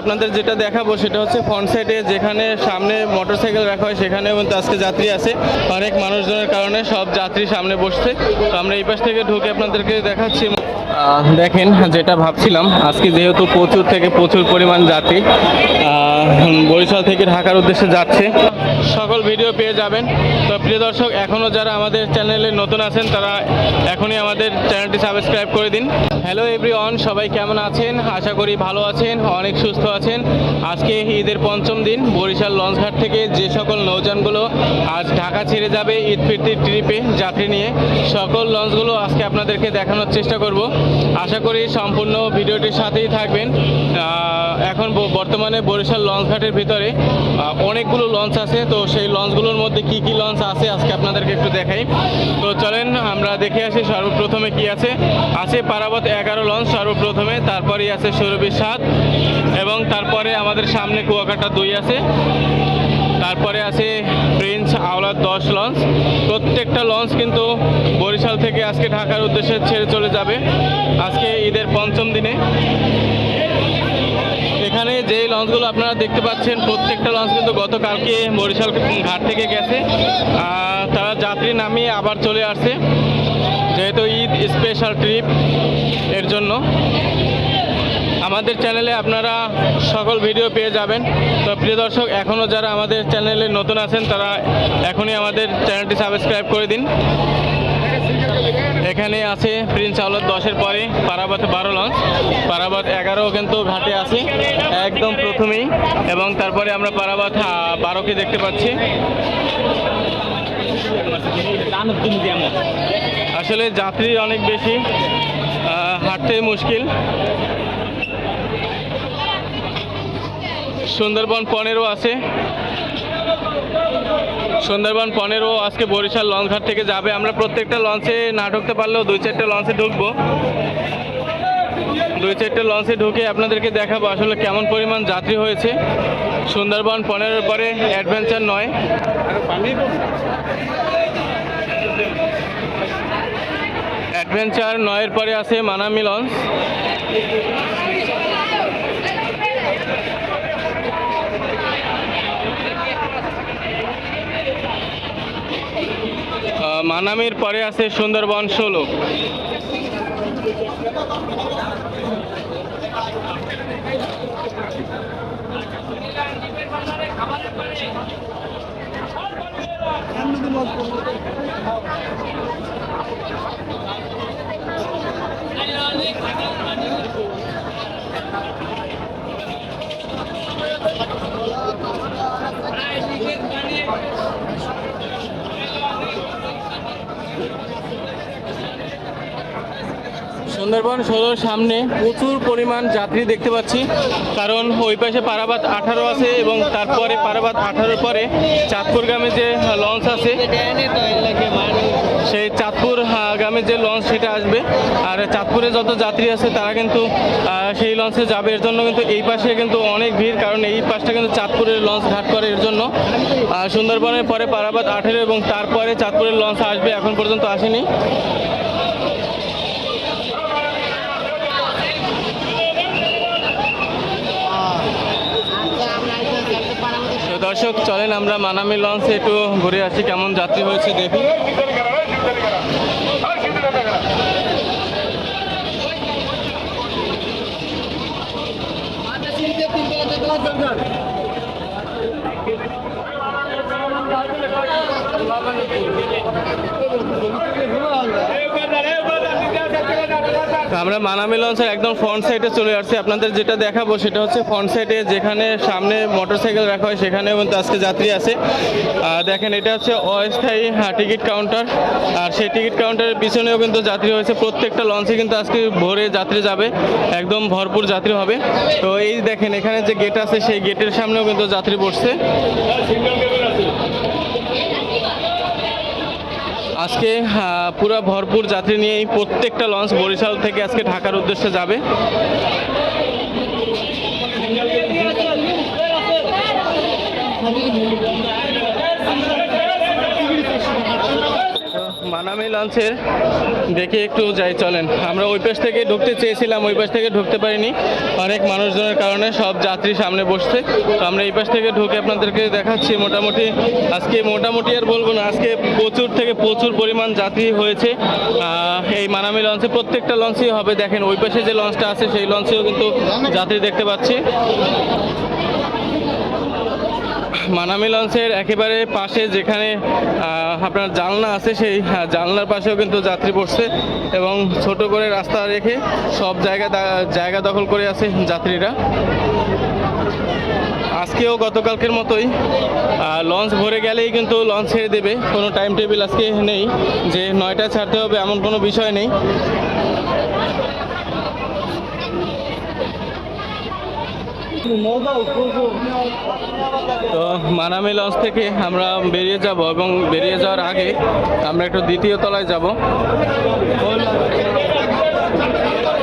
আপনাদের যেটা দেখাবো সেটা হচ্ছে ফ্রন্ট সাইডে যেখানে সামনে মোটরসাইকেল রাখা হয়, সেখানেও কিন্তু আজকে যাত্রী আছে। অনেক মানুষজনের কারণে সব যাত্রী সামনে বসছে। তো আমরা এই পাশ থেকে ঢুকে আপনাদেরকে দেখাচ্ছি। দেখেন যেটা ভাবছিলাম, আজকে যেহেতু প্রচুর থেকে প্রচুর পরিমাণ যাত্রী বরিশাল থেকে ঢাকার উদ্দেশ্যে যাচ্ছে। সকল ভিডিও পেয়ে যাবেন। তো প্রিয় দর্শক এখনও যারা আমাদের চ্যানেলে নতুন আছেন, তারা এখনই আমাদের চ্যানেলটি সাবস্ক্রাইব করে দিন। হ্যালো এভরিওয়ান সবাই কেমন আছেন? আশা করি ভালো আছেন, অনেক সুস্থ আছেন। আজকে ঈদের পঞ্চম দিন, বরিশাল লঞ্চঘাট থেকে যে সকল নৌযানগুলো আজ ঢাকা ছেড়ে যাবে ঈদ ফিরতির ট্রিপে যাত্রী নিয়ে, সকল লঞ্চগুলো আজকে আপনাদেরকে দেখানোর চেষ্টা করব। আশা করি সম্পূর্ণ ভিডিওটির সাথেই থাকবেন। এখন বর্তমানে বরিশাল লঞ্চঘাটের ভিতরে অনেকগুলো লঞ্চ আছে, তো সেই লঞ্চগুলোর মধ্যে কি কি লঞ্চ আছে আজকে আপনাদেরকে একটু দেখাই। তো চলেন, আমরা দেখে আসি সর্বপ্রথমে কি আছে। আছে পারাবত এগারো লঞ্চ সর্বপ্রথমে, তারপরেই আছে সৌরভী সাত, এবং তারপরে আমাদের সামনে কুয়াকাটা দুই আছে। তারপরে আছে প্রিন্স আওলার দশ লঞ্চ। প্রত্যেকটা লঞ্চ কিন্তু বরিশাল থেকে আজকে ঢাকার উদ্দেশ্যে ছেড়ে চলে যাবে। আজকে ঈদের পঞ্চম দিনে। এখানে যে লঞ্চগুলো আপনারা দেখতে পাচ্ছেন, প্রত্যেকটা লঞ্চ কিন্তু গতকালকে বরিশাল ঘাট থেকে গেছে। তারা যাত্রী নামিয়ে আবার চলে আসছে। যেহেতু ঈদ স্পেশাল ট্রিপ এর জন্য আমাদের চ্যানেলে আপনারা সকল ভিডিও পেয়ে যাবেন। তো প্রিয় দর্শক এখনও যারা আমাদের চ্যানেলে নতুন আছেন তারা এখনই আমাদের চ্যানেলটি সাবস্ক্রাইব করে দিন। এখানে আছে প্রিন্স আউলত দশের পরে পারাবাত বারো লঞ্চ পারাবাত এগারো কিন্তু ঘাটে আছে একদম প্রথমেই। এবং তারপরে আমরা পারাবাত আহ, বারোকে দেখতে পাচ্ছি। আসলে যাত্রী অনেক বেশি হাঁটতে মুশকিল। সুন্দরবন পনেরো আছে। সুন্দরবন পনেরো, আজকে বরিশাল লঞ্চঘাট থেকে যাবে। আমরা প্রত্যেকটা লঞ্চে না ঢুকতে পারলেও দুই চারটে লঞ্চে ঢুকবো। দুই চারটে লঞ্চে ঢুকে আপনাদেরকে দেখাবো আসলে কেমন পরিমাণ যাত্রী হয়েছে। সুন্দরবন পনেরোর পরে অ্যাডভেঞ্চার নয়। অ্যাডভেঞ্চার নয়ের পরে আছে মানামি লঞ্চ। মানামির পরে আছে সুন্দরবন ষোলো। Thank you. সুন্দরবন ষোলোর সামনে প্রচুর পরিমাণ যাত্রী দেখতে পাচ্ছি। কারণ ওই পাশে পারাবাত আঠারো আছে এবং তারপরে পারাবাত আঠারোর পরে চাঁদপুর গ্রামে যে লঞ্চ আছে, সেই চাঁদপুর গামী যে লঞ্চ সেটা আসবে। আর চাঁদপুরে যত যাত্রী আছে তারা কিন্তু সেই লঞ্চে যাবে। এর জন্য কিন্তু এই পাশে কিন্তু অনেক ভিড়, কারণ এই পাশটা কিন্তু চাঁদপুরের লঞ্চ ঘাট করে এর জন্য। সুন্দরবনের পরে পারাবাত আঠেরো এবং তারপরে চাঁদপুরের লঞ্চ আসবে, এখন পর্যন্ত আসেনি তো দর্শক চলেন আমরা মানামি লঞ্চে একটু ঘুরে আসি কেমন যাত্রী হয়েছে দেখি। তো আমরা মানামি লঞ্চের একদম ফ্রন্ট সাইডে চলে আসছি। আপনাদের যেটা দেখাবো সেটা হচ্ছে ফ্রন্ট সাইডে যেখানে সামনে মোটরসাইকেল রাখা হয়, সেখানেও কিন্তু আজকে যাত্রী আছে। দেখেন, এটা হচ্ছে অস্থায়ী টিকিট কাউন্টার আর সেই টিকিট কাউন্টারের পিছনেও কিন্তু যাত্রী হয়েছে প্রত্যেকটা লঞ্চে কিন্তু আজকে ভোরে যাত্রী যাবে। একদম ভরপুর যাত্রী হবে। তো এই দেখেন, এখানে যে গেট আছে, সেই গেটের সামনেও কিন্তু যাত্রী বসছে। আজকে পুরো পুরা ভরপুর যাত্রী নিয়ে প্রত্যেকটা লঞ্চ বরিশাল থেকে আজকে ঢাকার উদ্দেশ্যে যাবে। মানামি লঞ্চের, দেখে একটু যাই, চলেন। আমরা ওই পাশ থেকে ঢুকতে চেয়েছিলাম, ওই পাশ থেকে ঢুকতে পারিনি। অনেক মানুষজনের কারণে সব যাত্রী সামনে বসছে। তো আমরা এই পাশ থেকে ঢুকে আপনাদেরকে দেখাচ্ছি মোটামুটি। আজকে মোটামুটি আর বলব না, আজকে প্রচুর থেকে প্রচুর পরিমাণ যাত্রী হয়েছে। এই মানামি লঞ্চে প্রত্যেকটা লঞ্চই হবে। দেখেন, ওই পাশে যে লঞ্চটা আছে, সেই লঞ্চেও কিন্তু যাত্রী দেখতে পাচ্ছি। মানামি লঞ্চের একেবারে পাশে যেখানে আপনার জানলা আছে, সেই জানলার পাশেও কিন্তু যাত্রী বসছে এবং ছোট করে রাস্তা রেখে সব জায়গা জায়গা দখল করে আছে যাত্রীরা। আজকেও গতকালকের মতোই লঞ্চ ভরে গেলেই কিন্তু লঞ্চ ছেড়ে দেবে। কোনো টাইম টেবিল আজকে নেই। যে নয়টায় ছাড়তে হবে এমন কোনো বিষয় নেই। তো মানামি লঞ্চ থেকে আমরা বেরিয়ে যাব এবং বেরিয়ে যাওয়ার আগে আমরা একটু দ্বিতীয় তলায় যাব।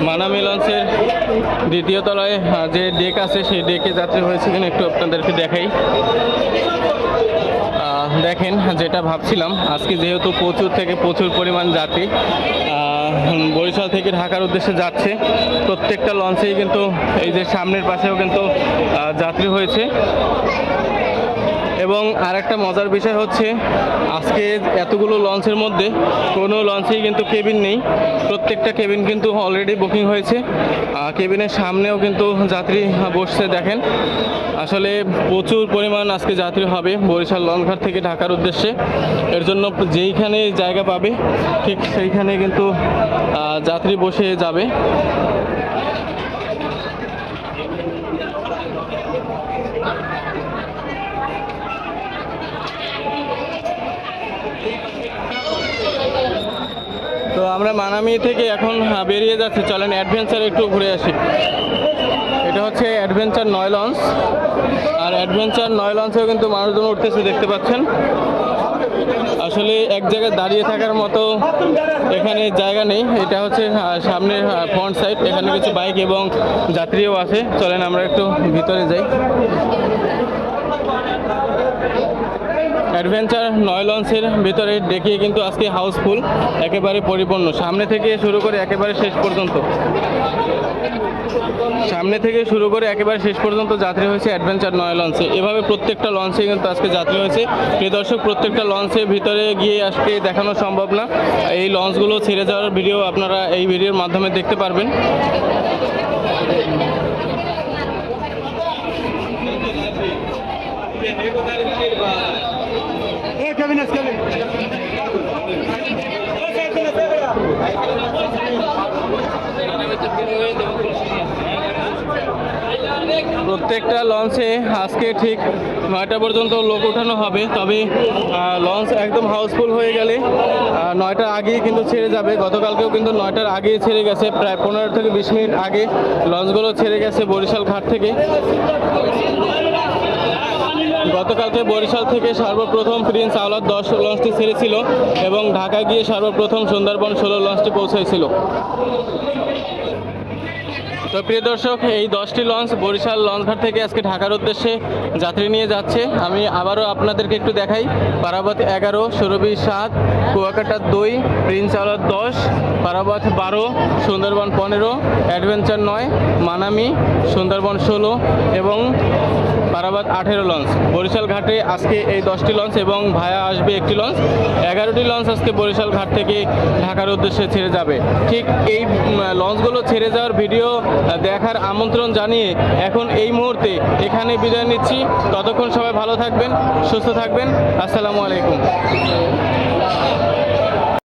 মানামি লঞ্চের দ্বিতীয় তলায় যে ডেক আছে সেই ডেকে যাত্রী হয়েছে কিনা একটু আপনাদেরকে দেখাই। দেখেন, যেটা ভাবছিলাম, আজকে যেহেতু প্রচুর থেকে প্রচুর পরিমাণ যাত্রী বরিশাল থেকে ঢাকার উদ্দেশ্যে যাচ্ছে। প্রত্যেকটা লঞ্চেই কিন্তু এই যে সামনের পাশেও কিন্তু যাত্রী হয়েছে। এবং আর একটা মজার বিষয় হচ্ছে, আজকে এতগুলো লঞ্চের মধ্যে কোনো লঞ্চেই কিন্তু কেবিন নেই। প্রত্যেকটা কেবিন কিন্তু অলরেডি বুকিং হয়েছে। কেবিনের সামনেও কিন্তু যাত্রী বসছে, দেখেন। আসলে প্রচুর পরিমাণ আজকে যাত্রী হবে বরিশাল লঞ্চঘাট থেকে ঢাকার উদ্দেশ্যে। এর জন্য যেইখানে জায়গা পাবে, ঠিক সেইখানে কিন্তু যাত্রী বসে যাবে। তো আমরা মানামি থেকে এখন বেরিয়ে যাচ্ছি। চলেন অ্যাডভেঞ্চার একটু ঘুরে আসি। এটা হচ্ছে অ্যাডভেঞ্চার নয় লঞ্চ আর অ্যাডভেঞ্চার নয় লঞ্চেও কিন্তু মানুষজন উঠতেছে দেখতে পাচ্ছেন। আসলে এক জায়গায় দাঁড়িয়ে থাকার মতো এখানে জায়গা নেই। এটা হচ্ছে আহ, সামনে ফ্রন্ট সাইড এখানে কিছু বাইক এবং যাত্রীও আছে। চলেন আমরা একটু ভিতরে যাই। অ্যাডভেঞ্চার নয় লঞ্চের ভিতরে ডেকে কিন্তু আজকে হাউসফুল, একেবারে পরিপূর্ণ। সামনে থেকে শুরু করে একেবারে শেষ পর্যন্ত। সামনে থেকে শুরু করে একেবারে শেষ পর্যন্ত যাত্রী হয়েছে অ্যাডভেঞ্চার নয় লঞ্চে এভাবে প্রত্যেকটা লঞ্চে কিন্তু আজকে যাত্রী হয়েছে। প্রিয় দর্শক, প্রত্যেকটা লঞ্চের ভিতরে গিয়ে আজকে দেখানো সম্ভব না। এই লঞ্চগুলো ছেড়ে যাওয়ার ভিডিও আপনারা এই ভিডিওর মাধ্যমে দেখতে পারবেন। প্রত্যেকটা লঞ্চে আজকে ঠিক নয়টা পর্যন্ত লোক ওঠানো হবে, তবে লঞ্চ একদম হাউসফুল হয়ে গেলে নয়টার আগেই কিন্তু ছেড়ে যাবে। গতকালকেও কিন্তু নয়টার আগেই ছেড়ে গেছে। প্রায় পনেরো থেকে বিশ মিনিট আগে লঞ্চগুলো ছেড়ে গেছে বরিশাল ঘাট থেকে। গতকালকে বরিশাল থেকে সর্বপ্রথম প্রিন্স আওলাদ দশ লঞ্চটি ছেড়েছিল এবং ঢাকা গিয়ে সর্বপ্রথম সুন্দরবন ষোলো লঞ্চটি পৌঁছেছিল তো প্রিয় দর্শক, এই দশটি লঞ্চ বরিশাল লঞ্চঘাট থেকে আজকে ঢাকার উদ্দেশ্যে যাত্রী নিয়ে যাচ্ছে। আমি আবারও আপনাদেরকে একটু দেখাই। পারাবত এগারো, সুরভি সাত, কুয়াকাটা দুই প্রিন্স আলার দশ, পারাবত বারো, সুন্দরবন পনেরো, অ্যাডভেঞ্চার নয়, মানামি, সুন্দরবন ষোলো এবং পারাবাদ আঠেরো লঞ্চ বরিশাল ঘাটে আজকে এই দশটি লঞ্চ এবং ভায়া আসবে একটি লঞ্চ এগারোটি লঞ্চ আজকে বরিশাল ঘাট থেকে ঢাকার উদ্দেশ্যে ছেড়ে যাবে। ঠিক এই লঞ্চগুলো ছেড়ে যাওয়ার ভিডিও দেখার আমন্ত্রণ জানিয়ে এখন এই মুহূর্তে এখানে বিদায় নিচ্ছি। ততক্ষণ সবাই ভালো থাকবেন, সুস্থ থাকবেন। আসসালামু আলাইকুম।